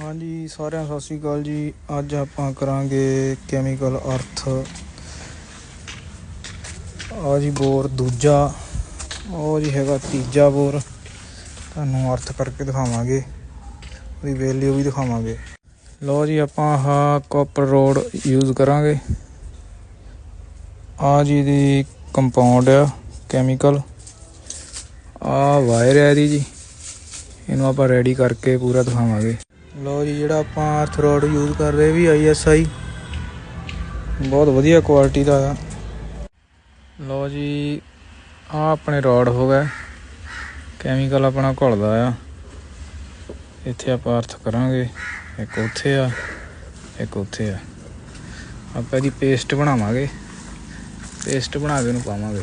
ਹਾਂਜੀ, ਸਾਰਿਆਂ ਸਤਿ ਸ਼੍ਰੀ ਅਕਾਲ ਜੀ। ਅੱਜ ਆਪਾਂ ਕਰਾਂਗੇ ਕੈਮੀਕਲ ਅਰਥ ਆ ਜੀ ਬੋਰ ਦੂਜਾ, ਉਹ ਜੀ ਹੈਗਾ ਤੀਜਾ ਬੋਰ। ਤੁਹਾਨੂੰ ਅਰਥ ਕਰਕੇ ਦਿਖਾਵਾਂਗੇ। ਉਹਦੀ ਵੈਲਿਊ ਵੀ ਦਿਖਾਵਾਂਗੇ। ਲਓ ਜੀ, ਆਪਾਂ ਆਹ ਕਾਪਰ ਰੋਡ ਯੂਜ਼ ਕਰਾਂਗੇ। ਆ ਜੀ ਦੀ ਕੰਪਾਊਂਡ ਆ ਕੈਮੀਕਲ ਆ ਵਾਇਰ ਆ ਇਹਦੀ ਜੀ। ਇਹਨੂੰ ਆਪਾਂ ਰੈਡੀ ਕਰਕੇ ਪੂਰਾ ਦਿਖਾਵਾਂਗੇ। ਲਓ ਜੀ, ਜਿਹੜਾ ਆਪਾਂ ਅਰਥ ਰੋਡ ਯੂਜ਼ ਕਰ ਰਹੇ ਵੀ ਆਈਐਸਆਈ ਬਹੁਤ ਵਧੀਆ ਕੁਆਲਿਟੀ ਦਾ ਆ। ਲਓ ਜੀ ਆ ਆਪਣੇ ਰੋਡ ਹੋ ਗਏ। ਕੈਮੀਕਲ ਆਪਣਾ ਘੁਲਦਾ ਆ। ਇੱਥੇ ਆਪਾਂ ਅਰਥ ਕਰਾਂਗੇ। ਇੱਕ ਉੱਥੇ ਆ, ਇੱਕ ਉੱਥੇ ਆ। ਆਪਾਂ ਇਹਦੀ ਪੇਸਟ ਬਣਾਵਾਂਗੇ। ਪੇਸਟ ਬਣਾ ਕੇ ਉਹਨੂੰ ਪਾਵਾਂਗੇ।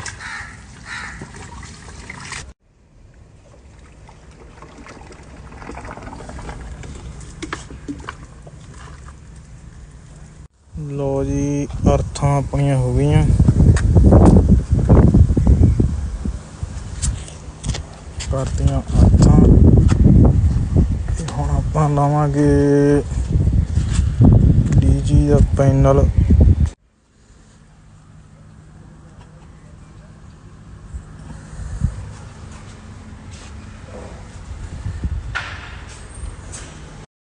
ਲੋ ਜੀ, ਅਰਥਾਂ ਆਪਣੀਆਂ ਹੋ ਗਈਆਂ। ਕਰਤੀਆਂ ਅਰਥਾਂ। ਤੇ ਹੁਣ ਆਪਾਂ ਲਾਵਾਂਗੇ ਡੀਜੀ ਦਾ ਪੈਨਲ।